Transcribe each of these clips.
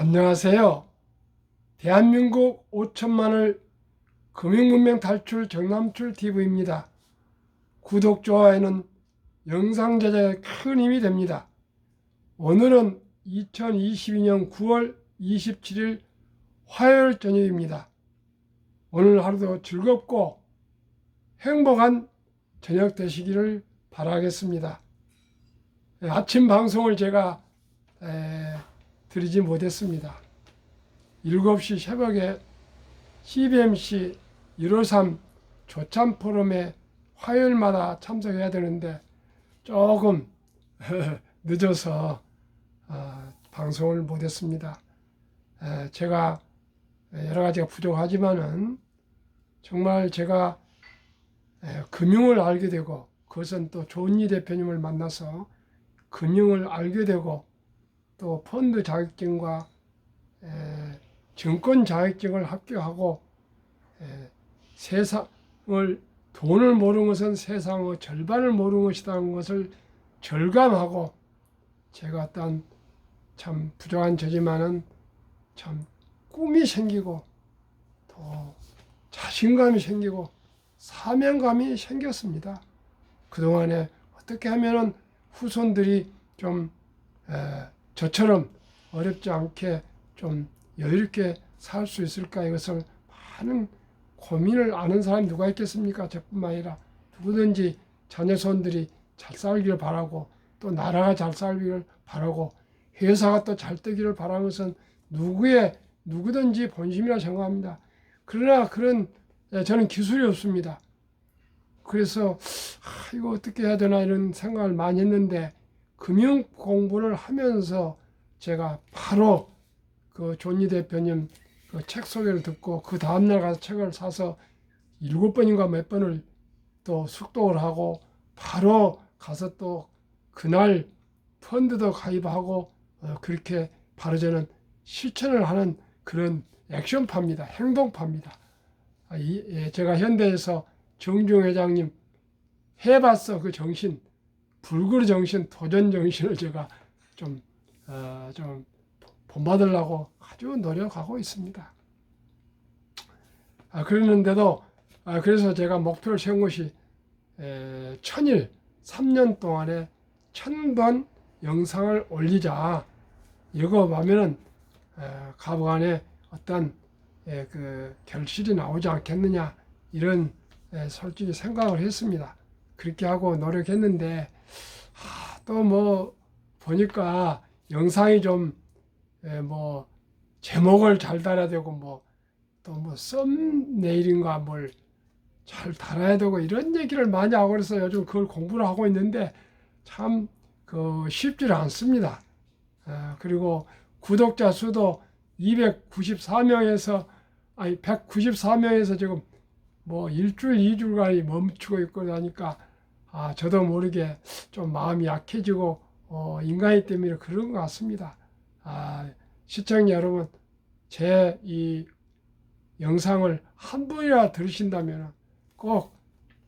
안녕하세요. 대한민국 5천만을 금융문명 탈출 정남출 TV입니다. 구독, 좋아요는 영상 제작에 큰 힘이 됩니다. 오늘은 2022년 9월 27일 화요일 저녁입니다. 오늘 하루도 즐겁고 행복한 저녁 되시기를 바라겠습니다. 예, 아침 방송을 제가 에, 드리지 못했습니다. 7시 새벽에 CBMC 153 조참 포럼에 화요일마다 참석해야 되는데 조금 늦어서 아, 방송을 못했습니다. 에, 제가 여러 가지가 부족하지만은 정말 제가 에, 금융을 알게 되고 그것은 또 조은희 대표님을 만나서 금융을 알게 되고 또 펀드 자격증과 에, 증권 자격증을 합격하고 에, 세상을 돈을 모르는 것은 세상의 절반을 모르는 것이라는 것을 절감하고 제가 어떤 참 부족한 저지만은 참 꿈이 생기고 또 자신감이 생기고 사명감이 생겼습니다. 그동안에 어떻게 하면은 후손들이 좀 에, 저처럼 어렵지 않게 좀 여유롭게 살 수 있을까 이것을 많은 고민을 아는 사람이 누가 있겠습니까? 저뿐만 아니라 누구든지 자녀 손들이 잘 살기를 바라고 또 나라가 잘 살기를 바라고 회사가 또 잘 되기를 바라는 것은 누구의 누구든지 본심이라 생각합니다. 그러나 그런 예, 저는 기술이 없습니다. 그래서 아, 이거 어떻게 해야 되나 이런 생각을 많이 했는데 금융 공부를 하면서 제가 바로 그 존니 대표님 그 책 소개를 듣고 그 다음날 가서 책을 사서 일곱 번인가 몇 번을 또 숙독을 하고 바로 가서 또 그날 펀드도 가입하고 어, 그렇게 바로 저는 실천을 하는 그런 액션파입니다. 행동파입니다. 아, 이, 예, 제가 현대에서 정중 회장님 해봤어 그 정신 불굴 정신 도전 정신을 제가 좀, 어, 좀 본받으려고 아주 노력하고 있습니다. 아, 그러는데도 아, 그래서 제가 목표를 세운 것이 에, 천일 3년 동안에 천번 영상을 올리자. 이거 하면은 가부간에 어떤 에, 그 결실이 나오지 않겠느냐 이런 에, 솔직히 생각을 했습니다. 그렇게 하고 노력했는데 또 뭐 보니까 영상이 좀뭐 제목을 잘 달아야 되고 뭐 또 뭐 썸네일인가 뭘 잘 달아야 되고 이런 얘기를 많이 하고 그래서 요즘 그걸 공부를 하고 있는데 참 그 쉽지 않습니다. 아, 그리고 구독자 수도 294명에서 아니 194명에서 지금 뭐 일주일 이주일간이 멈추고 있고 하니까 아 저도 모르게 좀 마음이 약해지고 어, 인간이 때문에 그런 것 같습니다. 아 시청자 여러분 제 이 영상을 한 분이라 들으신다면 꼭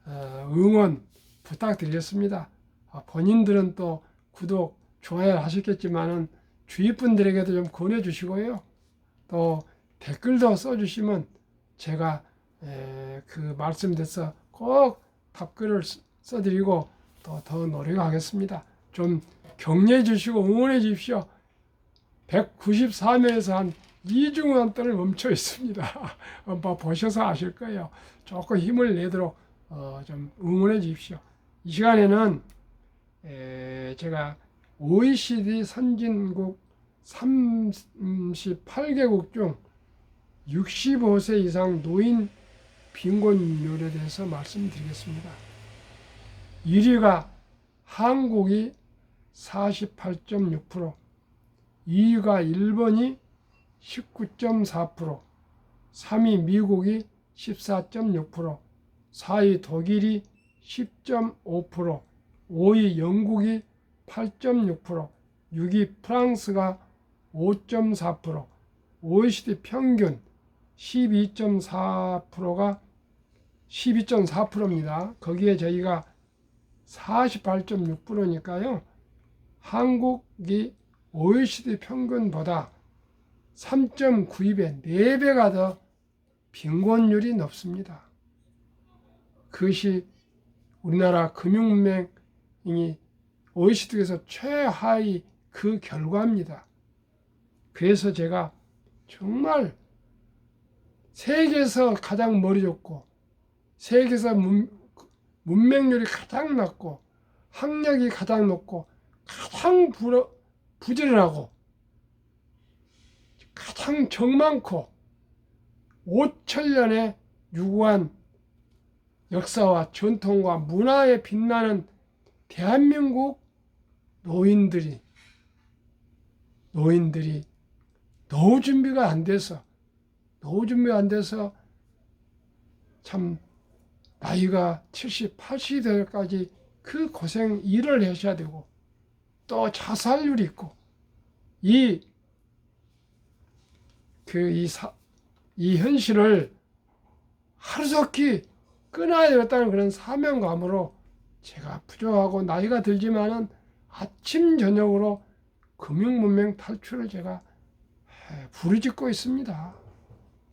어, 응원 부탁드리겠습니다. 아, 본인들은 또 구독 좋아요 하셨겠지만은 주위 분들에게도 좀 권해 주시고요. 또 댓글도 써주시면 제가 에, 그 말씀드려서 꼭 답글을 써드리고 또 더 노력하겠습니다. 좀 격려해 주시고 응원해 주십시오. 194명에서 한 2중간 동을 멈춰 있습니다. 한번 보셔서 아실 거예요. 조금 힘을 내도록 어, 좀 응원해 주십시오. 이 시간에는 에, 제가 OECD 선진국 38개국 중 65세 이상 노인 빈곤율에 대해서 말씀드리겠습니다. 1위가 한국이 48.6%, 2위가 일본이 19.4%, 3위 미국이 14.6%, 4위 독일이 10.5%, 5위 영국이 8.6%, 6위 프랑스가 5.4%, OECD 평균 12.4%가 12.4%입니다. 거기에 저희가 48.6%니까요. 한국이 OECD 평균보다 3.92배, 4배가 더 빈곤율이 높습니다. 그것이 우리나라 금융문맹이 OECD에서 최하위 그 결과입니다. 그래서 제가 정말 세계에서 가장 머리 좋고 세계에서 문, 문맹률이 가장 낮고 학력이 가장 높고 가장 부러, 부지런하고 가장 정 많고 5천년의 유구한 역사와 전통과 문화에 빛나는 대한민국 노인들이 노인들이 노후 준비가 안 돼서 노후 준비가 안 돼서 참 나이가 70, 80이 될까지 그 고생 일을 하셔야 되고 또 자살률이 있고 이그 이 현실을 하루속히 끊어야 되겠다는 그런 사명감으로 제가 부족하고 나이가 들지만은 아침 저녁으로 금융 문명 탈출을 제가 에, 부르짖고 있습니다.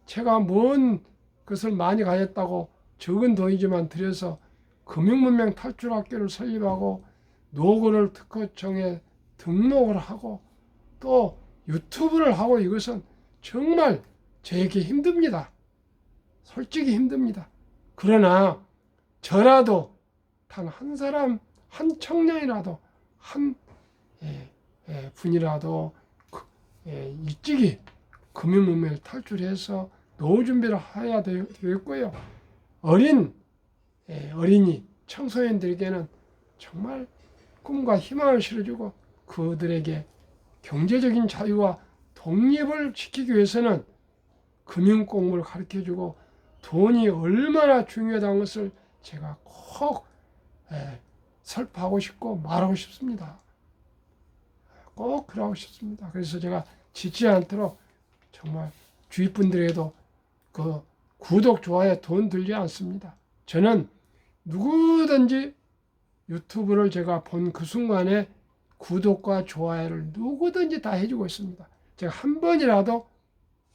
제가 뭔 것을 많이 가졌다고 적은 돈이지만 들여서 금융문명 탈출학교를 설립하고 노고를 특허청에 등록을 하고 또 유튜브를 하고 이것은 정말 저에게 힘듭니다. 솔직히 힘듭니다. 그러나 저라도 단 한 사람, 한 청년이라도 한 예, 예, 분이라도 그, 예, 일찍이 금융문명을 탈출해서 노후 준비를 해야 되- 되겠고요. 어린 예, 어린이 청소년들에게는 정말 꿈과 희망을 실어주고 그들에게 경제적인 자유와 독립을 지키기 위해서는 금융 공부를 가르쳐 주고 돈이 얼마나 중요하다는 것을 제가 꼭 예, 설파하고 싶고 말하고 싶습니다. 꼭 그러고 싶습니다. 그래서 제가 지지 않도록 정말 주위 분들에게도 그 구독 좋아요 돈 들지 않습니다. 저는 누구든지 유튜브를 제가 본 그 순간에 구독과 좋아요를 누구든지 다 해주고 있습니다. 제가 한 번이라도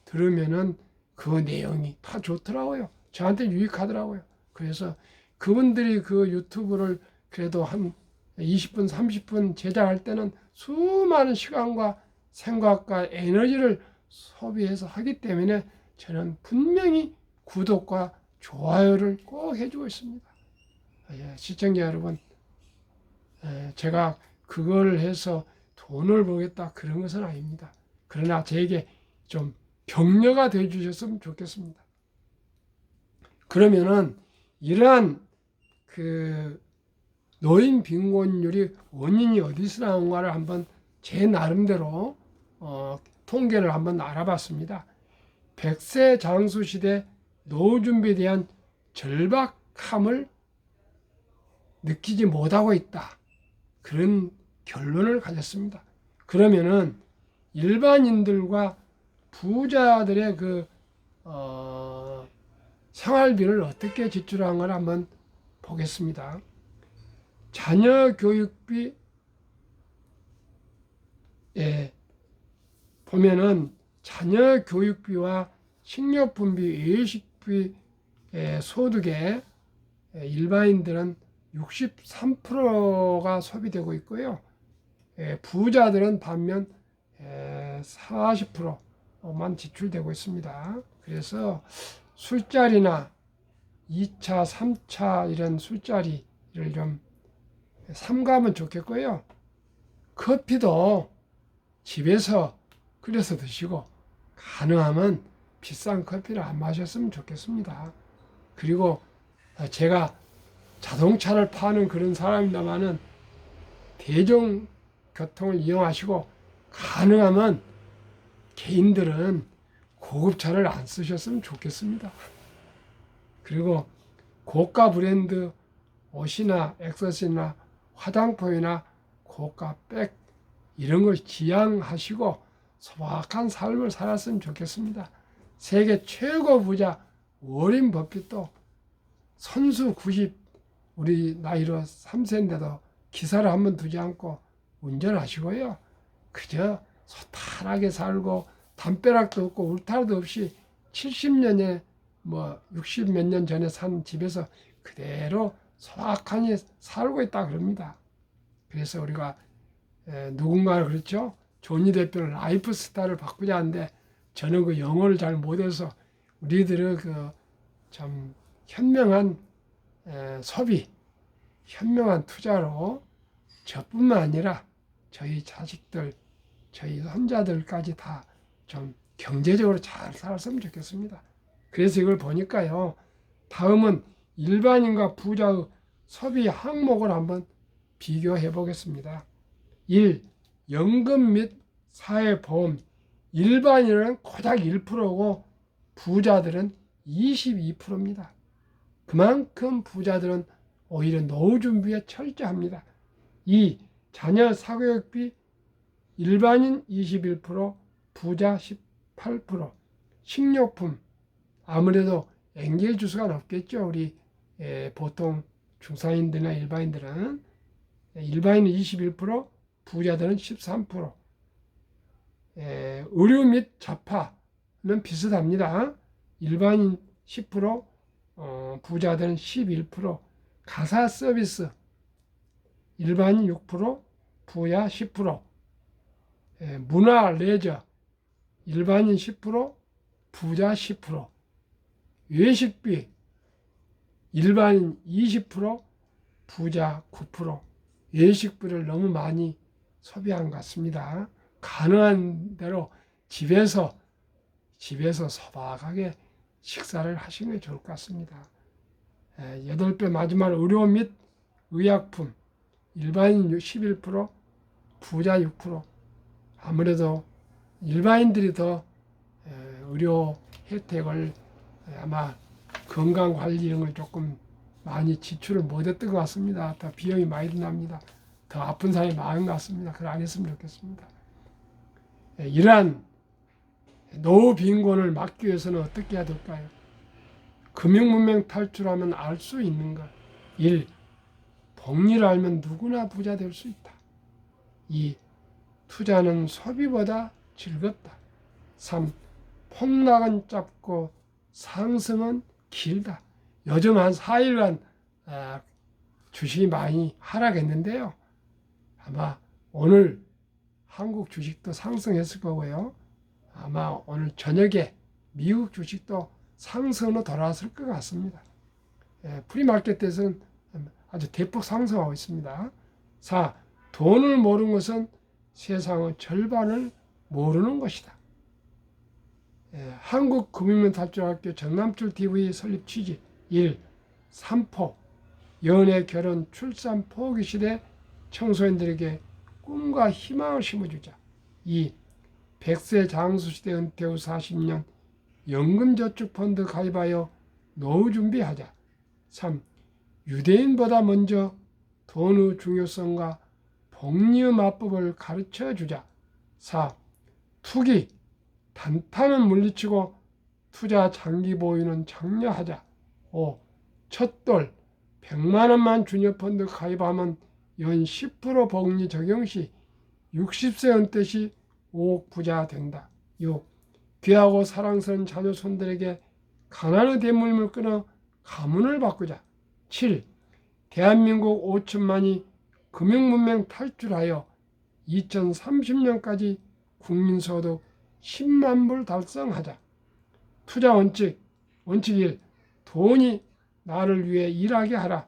들으면은 그 내용이 다 좋더라고요. 저한테 유익하더라고요. 그래서 그분들이 그 유튜브를 그래도 한 20분, 30분 제작할 때는 수많은 시간과 생각과 에너지를 소비해서 하기 때문에 저는 분명히 구독과 좋아요를 꼭 해주고 있습니다. 예, 시청자 여러분, 예, 제가 그걸 해서 돈을 벌겠다 그런 것은 아닙니다. 그러나 저에게 좀 격려가 돼 주셨으면 좋겠습니다. 그러면은 이러한 그 노인 빈곤율이 원인이 어디서 나온가를 한번 제 나름대로 어, 통계를 한번 알아봤습니다. 100세 장수 시대 노후 준비에 대한 절박함을 느끼지 못하고 있다. 그런 결론을 가졌습니다. 그러면은 일반인들과 부자들의 그 어, 생활비를 어떻게 지출한 걸 한번 보겠습니다. 자녀 교육비 예, 보면은 자녀 교육비와 식료품비, 외식 비 예, 소득에 예, 일반인들은 63%가 소비되고 있고요. 예, 부자들은 반면 예, 40%만 지출되고 있습니다. 그래서 술자리나 2차, 3차 이런 술자리를 좀 삼가하면 좋겠고요. 커피도 집에서 끓여서 드시고 가능하면 비싼 커피를 안 마셨으면 좋겠습니다. 그리고 제가 자동차를 파는 그런 사람입니다만은 대중교통을 이용하시고 가능하면 개인들은 고급차를 안 쓰셨으면 좋겠습니다. 그리고 고가 브랜드 옷이나 액세서리나 화장품이나 고가 백 이런 걸 지향하시고 소박한 삶을 살았으면 좋겠습니다. 세계 최고 부자 워린 버핏도 선수 90 우리 나이로 3세인데도 기사를 한 번 두지 않고 운전하시고요. 그저 소탈하게 살고 담벼락도 없고 울타리도 없이 70년에 뭐 60 몇 년 전에 산 집에서 그대로 소박하니 살고 있다 그럽니다. 그래서 우리가 에, 누군가 그렇죠. 조니 대표는 라이프 스타일을 바꾸자 하는데 저는 그 영어를 잘 못해서 우리들의 그 참 현명한 에, 소비, 현명한 투자로 저뿐만 아니라 저희 자식들, 저희 손자들까지 다 좀 경제적으로 잘 살았으면 좋겠습니다. 그래서 이걸 보니까요. 다음은 일반인과 부자의 소비 항목을 한번 비교해 보겠습니다. 1. 연금 및 사회보험. 일반인은 고작 1%고 부자들은 22%입니다. 그만큼 부자들은 오히려 노후 준비에 철저합니다. 2. 자녀 사교육비 일반인 21%, 부자 18%. 식료품 아무래도 엔겔 주수가 높겠죠. 우리 에, 보통 중산인들이나 일반인들은 일반인은 21%, 부자들은 13%. 에, 의료 및 자파는 비슷합니다. 일반인 10%, 어, 부자들은 11%. 가사 서비스 일반인 6%, 부자 10%. 에, 문화 레저 일반인 10%, 부자 10%. 외식비 일반인 20%, 부자 9%. 외식비를 너무 많이 소비한 것 같습니다. 가능한 대로 집에서 집에서 소박하게 식사를 하시는 게 좋을 것 같습니다. 에, 여덟 배 마지막 의료 및 의약품 일반인 11%, 부자 6%. 아무래도 일반인들이 더 에, 의료 혜택을 아마 건강 관리 이런 걸 조금 많이 지출을 못했던 것 같습니다. 더 비용이 많이 듭니다. 더 아픈 사람이 많은 것 같습니다. 그걸 안 했으면 좋겠습니다. 예, 이러한 노후 빈곤을 막기 위해서는 어떻게 해야 될까요? 금융문명 탈출하면 알 수 있는 것. 1. 복리를 알면 누구나 부자 될 수 있다. 2. 투자는 소비보다 즐겁다. 3. 폭락은 짧고 상승은 길다. 요즘 한 4일간 아, 주식이 많이 하락했는데요. 아마 오늘 한국 주식도 상승했을 거고요. 아마 오늘 저녁에 미국 주식도 상승으로 돌아왔을 것 같습니다. 예, 프리마켓에서는 아주 대폭 상승하고 있습니다. 4. 돈을 모르는 것은 세상의 절반을 모르는 것이다. 예, 한국금융탈출학교 정남출 TV 설립 취지 1. 3포 연애, 결혼, 출산, 포기 시대 청소년들에게 꿈과 희망을 심어주자. 2. 100세 장수 시대 은퇴 후 40년 연금저축펀드 가입하여 노후 준비하자. 3. 유대인보다 먼저 돈의 중요성과 복리의 마법을 가르쳐 주자. 4. 투기, 단타는 물리치고 투자 장기 보유는 장려하자. 5. 첫돌, 100만 원만 주녀 펀드 가입하면 연 10% 복리 적용 시 60세 은퇴 시 5억 부자 된다. 6. 귀하고 사랑스러운 자녀 손들에게 가난의 대물림을 끊어 가문을 바꾸자. 7. 대한민국 5천만이 금융문명 탈출하여 2030년까지 국민소득 10만 불 달성하자. 투자 원칙, 원칙 1. 돈이 나를 위해 일하게 하라.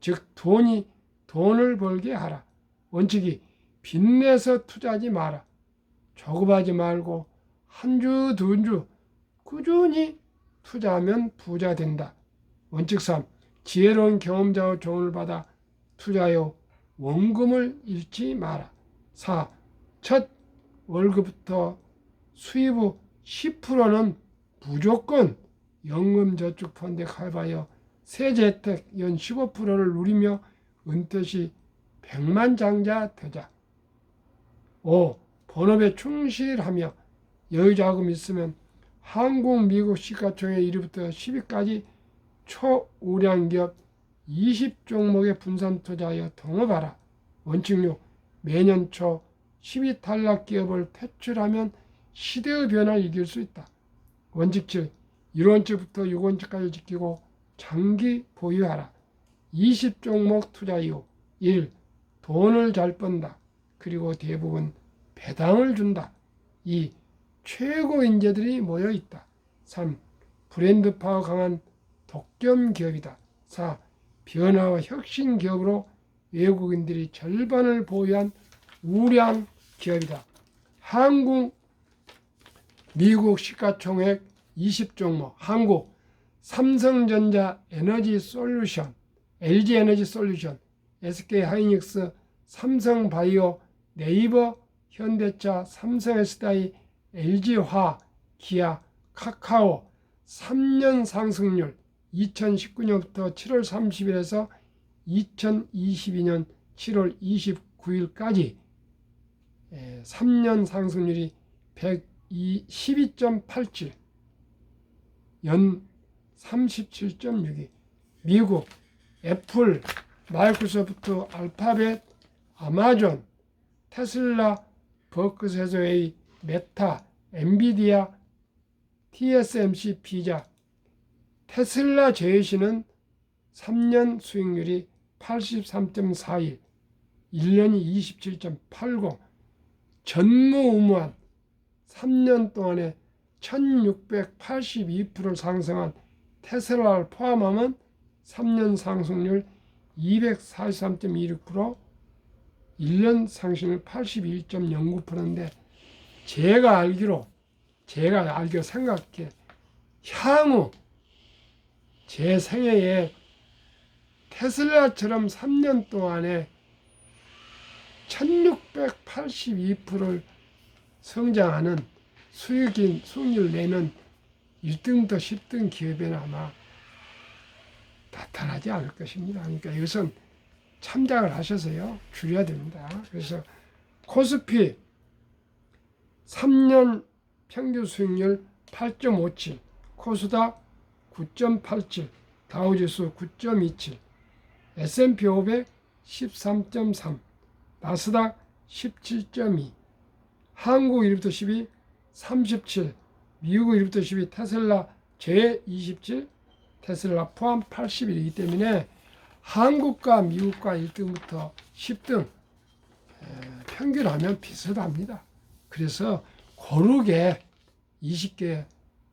즉, 돈이 돈을 벌게 하라. 원칙 2. 빚내서 투자하지 마라. 조급하지 말고 한 주, 두 주 꾸준히 투자하면 부자 된다. 원칙 3. 지혜로운 경험자의 조언을 받아 투자하여 원금을 잃지 마라. 4. 첫 월급부터 수입 후 10%는 무조건 연금저축펀드에 가입하여 세제 혜택 연 15%를 누리며 시 백만장자 되자. 5. 본업에 충실하며 여유자금 있으면 한국, 미국 시가총액 1위부터 10위까지 초우량 기업 20종목의 분산 투자하여 동업하라. 원칙 6. 매년 초 10위 탈락 기업을 퇴출하면 시대의 변화를 이길 수 있다. 원칙 7 1원칙부터 6원칙까지 지키고 장기 보유하라. 20종목 투자 이후 1. 돈을 잘 번다. 그리고 대부분 배당을 준다. 2. 최고 인재들이 모여 있다. 3. 브랜드 파워 강한 독점 기업이다. 4. 변화와 혁신 기업으로 외국인들이 절반을 보유한 우량 기업이다. 한국, 미국 시가총액 20종목, 한국, 삼성전자 에너지 솔루션, LG 에너지 솔루션, SK 하이닉스, 삼성 바이오, 네이버, 현대차, 삼성 SDI, LG화, 기아, 카카오 3년 상승률 2019년부터 7월 30일에서 2022년 7월 29일까지 3년 상승률이 112.87, 연 37.62. 미국, 애플, 마이크로소프트, 알파벳, 아마존, 테슬라, 버크세저웨이, 메타, 엔비디아, TSMC, 비자, 테슬라 제시는 3년 수익률이 83.41, 1년이 27.80, 전무후무한 3년 동안에 1682% 상승한 테슬라를 포함하면 3년 상승률 243.26%, 1년 상승률 81.09%인데 제가 알기로 제가 알기로 생각해 향후 제 생애에 테슬라처럼 3년 동안에 1682%를 성장하는 수익인 수익률 내는 1등부터 10등 기업에는 아마 나타나지 않을 것입니다. 그러니까 이것은 참작을 하셔서요. 줄여야 됩니다. 그래서 코스피 3년 평균 수익률 8.57, 코스닥 9.87, 다우지수 9.27, S&P 500 13.3, 나스닥 17.2, 한국 1부터 10이 37, 미국 1부터 10이 테슬라 제27, 테슬라 포함 81이기 때문에 한국과 미국과 1등부터 10등 평균하면 비슷합니다. 그래서 고르게 20개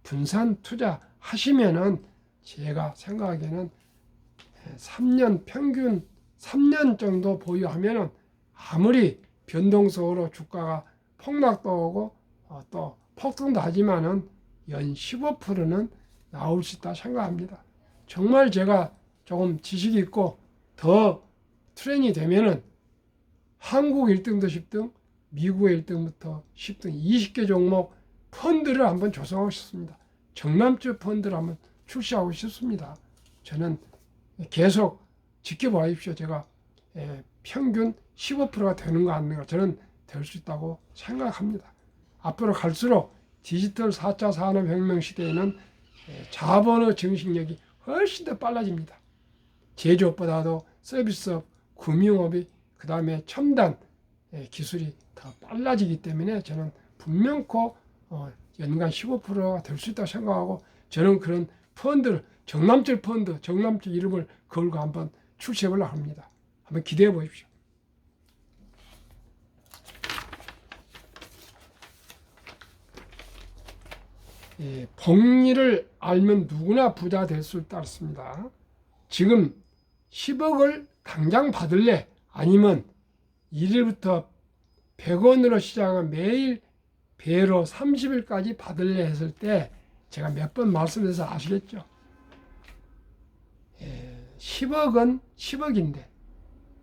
분산 투자 하시면은 제가 생각하기에는 3년 평균 3년 정도 보유하면은 아무리 변동성으로 주가가 폭락도 오고 어, 또 폭등도 하지만은 연 15%는 나올 수 있다 생각합니다. 정말 제가 조금 지식이 있고 더 트렌이 되면은 한국 1등부터 10등, 미국 1등부터 10등 20개 종목 펀드를 한번 조성하고 싶습니다. 정남주 펀드를 한번 출시하고 싶습니다. 저는 계속 지켜보십시오. 제가 예, 평균 15%가 되는 거 아닌가 저는 될 수 있다고 생각합니다. 앞으로 갈수록 디지털 4차 산업혁명 시대에는 예, 자본의 증식력이 훨씬 더 빨라집니다. 제조업보다도 서비스업, 금융업이 그 다음에 첨단 예, 기술이 더 빨라지기 때문에 저는 분명코 어, 연간 15%가 될 수 있다고 생각하고 저는 그런 펀드를 정남철 펀드, 정남철 이름을 걸고 한번 출시해 보려고 합니다. 한번 기대해 보십시오. 예, 복리를 알면 누구나 부자 될 수 있습니다. 지금 10억을 당장 받을래? 아니면 1일부터 100원으로 시작한 매일 배로 30일까지 받을래 했을 때 제가 몇 번 말씀해서 아시겠죠? 예, 10억은 10억인데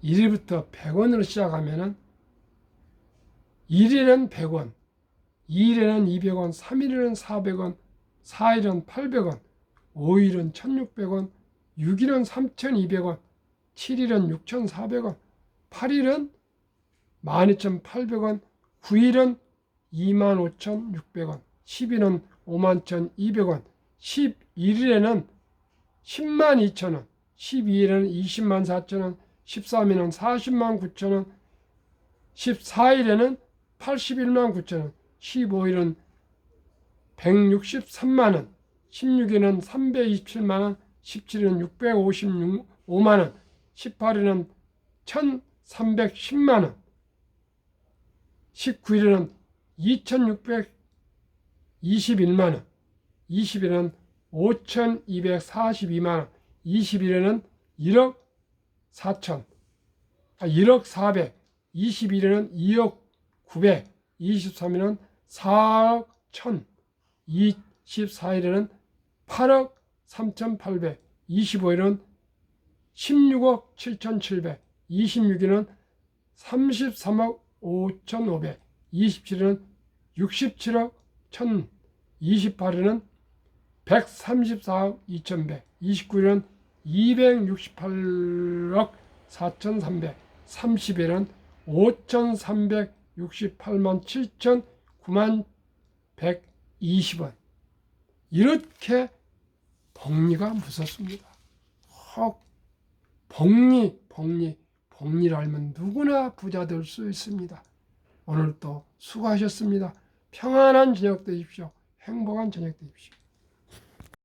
1일부터 100원으로 시작하면은 1일은 100원, 2일에는 200원, 3일에는 400원, 4일은 800원, 5일은 1600원, 6일은 3200원, 7일은 6400원, 8일은 12800원, 9일은 25,600원, 10일은 51,200원, 11일에는 10만 2천원, 12일에는 20만 4천원, 13일은 40만 9천원, 14일에는 81만 9천원, 15일은 163만 원, 16위는 327만 원, 17위는 656만 원, 18위는 1,310만 원, 19위는 2,621만 원, 20위는 5,242만 원, 21위는 1억 4천, 아, 1억 400, 21위는 2억 900, 23위는 4억 1000, 24일에는 8억 3,800, 25일은 16억 7,700, 26일은 33억 5,500, 27일은 67억 1,000, 28일은 134억 2,100, 29일은 268억 4,300, 30일은 5,368만 7천 9만 120원. 이렇게 복리가 무섭습니다. 혹 복리, 복리, 복리를 알면 누구나 부자 될 수 있습니다. 오늘도 수고하셨습니다. 평안한 저녁 되십시오. 행복한 저녁 되십시오.